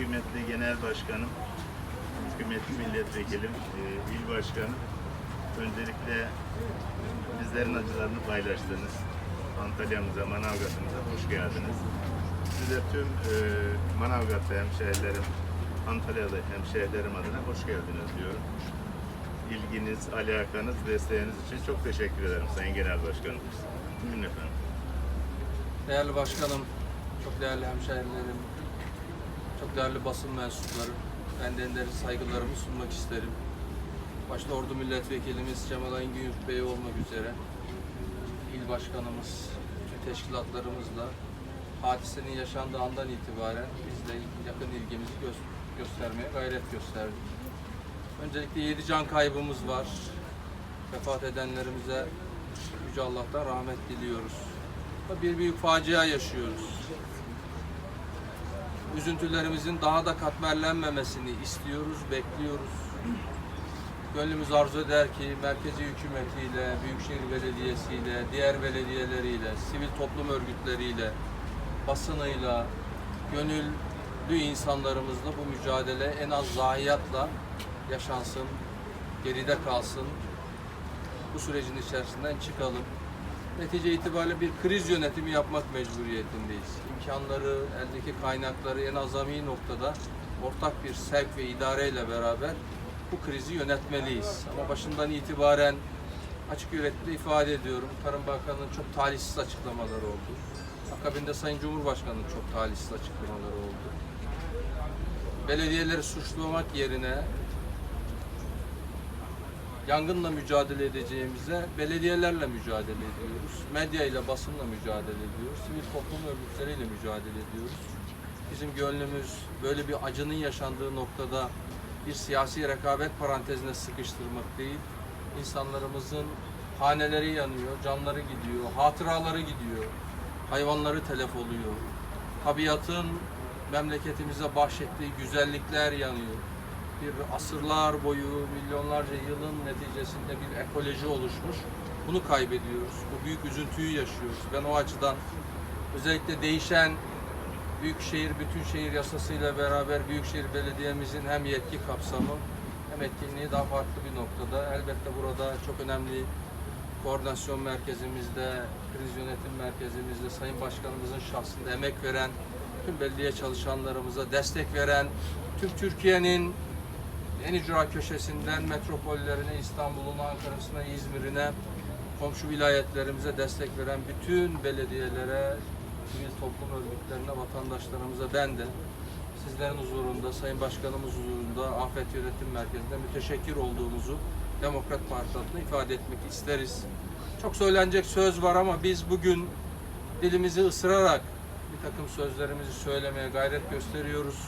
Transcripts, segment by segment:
kıymetli genel başkanım, kıymetli milletvekilim, e, il başkanım. Öncelikle bizlerin acılarını paylaştınız. Antalya'mıza, Manavgat'ımıza hoş geldiniz. Size tüm e, Manavgat'ta hemşehrilerim, Antalya'da hemşehrilerim adına hoş geldiniz diyorum. İlginiz, alakanız, desteğiniz için çok teşekkür ederim Sayın Genel Başkanım. Buyurun efendim. Değerli başkanım, çok değerli hemşehrilerim, çok değerli basın mensupları, ben de en derin saygılarımı sunmak isterim. Başta Ordu Milletvekilimiz Cemal Engin Bey olmak üzere, il başkanımız, bütün teşkilatlarımızla hadisenin yaşandığı andan itibaren biz de yakın ilgimizi gö- göstermeye gayret gösterdik. Öncelikle 7 can kaybımız var. Vefat edenlerimize Yüce Allah'tan rahmet diliyoruz. Bir büyük facia yaşıyoruz. Üzüntülerimizin daha da katmerlenmemesini istiyoruz, bekliyoruz. Gönlümüz arzu eder ki merkezi hükümetiyle, Büyükşehir Belediyesi'yle, diğer belediyeleriyle, sivil toplum örgütleriyle, basınıyla, gönüllü insanlarımızla bu mücadele en az zayiatla yaşansın, geride kalsın. Bu sürecin içerisinden çıkalım. Netice itibariyle bir kriz yönetimi yapmak mecburiyetindeyiz. İmkanları, eldeki kaynakları en azami noktada ortak bir sevk ve idareyle beraber bu krizi yönetmeliyiz. Ama başından itibaren açık yürekli ifade ediyorum. Tarım Bakanı'nın çok talihsiz açıklamaları oldu. Akabinde Sayın Cumhurbaşkanı'nın çok talihsiz açıklamaları oldu. Belediyeleri suçlamak yerine yangınla mücadele edeceğimize belediyelerle mücadele ediyoruz. Medya ile basınla mücadele ediyoruz. Sivil toplum örgütleriyle mücadele ediyoruz. Bizim gönlümüz böyle bir acının yaşandığı noktada bir siyasi rekabet parantezine sıkıştırmak değil. İnsanlarımızın haneleri yanıyor, canları gidiyor, hatıraları gidiyor, hayvanları telef oluyor. Tabiatın memleketimize bahşettiği güzellikler yanıyor bir asırlar boyu, milyonlarca yılın neticesinde bir ekoloji oluşmuş. Bunu kaybediyoruz. Bu büyük üzüntüyü yaşıyoruz. Ben o açıdan özellikle değişen Büyükşehir Bütünşehir Yasası'yla beraber Büyükşehir Belediye'mizin hem yetki kapsamı hem etkinliği daha farklı bir noktada. Elbette burada çok önemli koordinasyon merkezimizde, kriz yönetim merkezimizde Sayın Başkanımızın şahsında emek veren tüm belediye çalışanlarımıza destek veren, tüm Türkiye'nin en icra köşesinden metropollerine, İstanbul'una, Ankara'sına, İzmir'ine, komşu vilayetlerimize destek veren bütün belediyelere, sivil toplum örgütlerine, vatandaşlarımıza ben de sizlerin huzurunda, Sayın Başkanımız huzurunda Afet Yönetim Merkezi'nde müteşekkir olduğumuzu Demokrat Parti adına ifade etmek isteriz. Çok söylenecek söz var ama biz bugün dilimizi ısırarak bir takım sözlerimizi söylemeye gayret gösteriyoruz.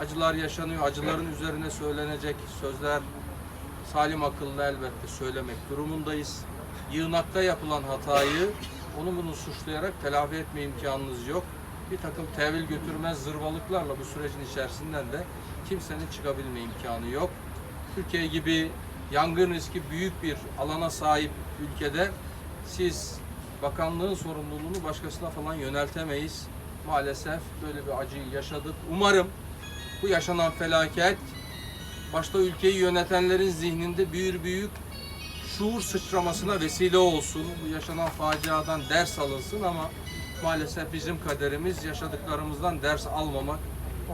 Acılar yaşanıyor. Acıların üzerine söylenecek sözler salim akıllı elbette söylemek durumundayız. Yığınakta yapılan hatayı onu bunu suçlayarak telafi etme imkanınız yok. Bir takım tevil götürmez zırvalıklarla bu sürecin içerisinden de kimsenin çıkabilme imkanı yok. Türkiye gibi yangın riski büyük bir alana sahip ülkede siz bakanlığın sorumluluğunu başkasına falan yöneltemeyiz. Maalesef böyle bir acıyı yaşadık. Umarım bu yaşanan felaket başta ülkeyi yönetenlerin zihninde büyür büyük şuur sıçramasına vesile olsun. Bu yaşanan faciadan ders alınsın ama maalesef bizim kaderimiz yaşadıklarımızdan ders almamak.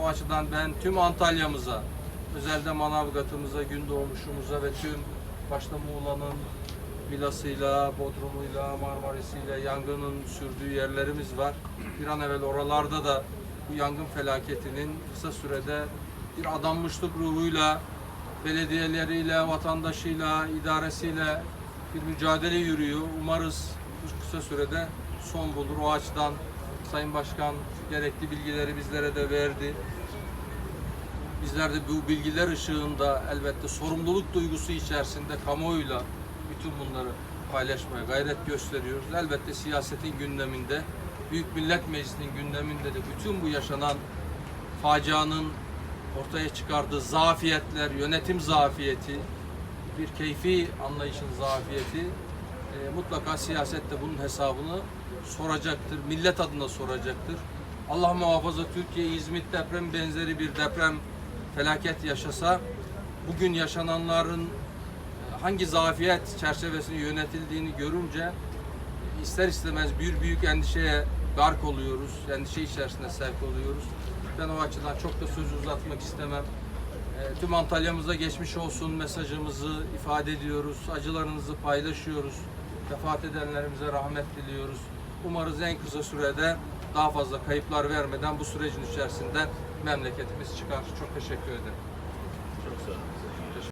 O açıdan ben tüm Antalya'mıza, özelde Manavgat'ımıza, Gündoğmuş'umuza ve tüm başta Muğla'nın Milas'ıyla, Bodrum'uyla, Marmaris'iyle yangının sürdüğü yerlerimiz var. Bir an evvel oralarda da bu yangın felaketinin kısa sürede bir adanmışlık ruhuyla belediyeleriyle, vatandaşıyla, idaresiyle bir mücadele yürüyor. Umarız bu kısa sürede son bulur. O açıdan Sayın Başkan gerekli bilgileri bizlere de verdi. Bizler de bu bilgiler ışığında elbette sorumluluk duygusu içerisinde kamuoyuyla bütün bunları paylaşmaya gayret gösteriyoruz. Elbette siyasetin gündeminde, Büyük Millet Meclisi'nin gündeminde de bütün bu yaşanan facianın ortaya çıkardığı zafiyetler, yönetim zafiyeti, bir keyfi anlayışın zafiyeti e, mutlaka siyasette bunun hesabını soracaktır. Millet adına soracaktır. Allah muhafaza Türkiye İzmit deprem benzeri bir deprem felaket yaşasa bugün yaşananların hangi zafiyet çerçevesinde yönetildiğini görünce ister istemez bir büyük endişeye gark oluyoruz. Endişe içerisinde sevk oluyoruz. Ben o açıdan çok da sözü uzatmak istemem. E, Tüm Antalya'mıza geçmiş olsun mesajımızı ifade ediyoruz. Acılarınızı paylaşıyoruz. Vefat edenlerimize rahmet diliyoruz. Umarız en kısa sürede daha fazla kayıplar vermeden bu sürecin içerisinden memleketimiz çıkar. Çok teşekkür ederim. Çok sağ olun.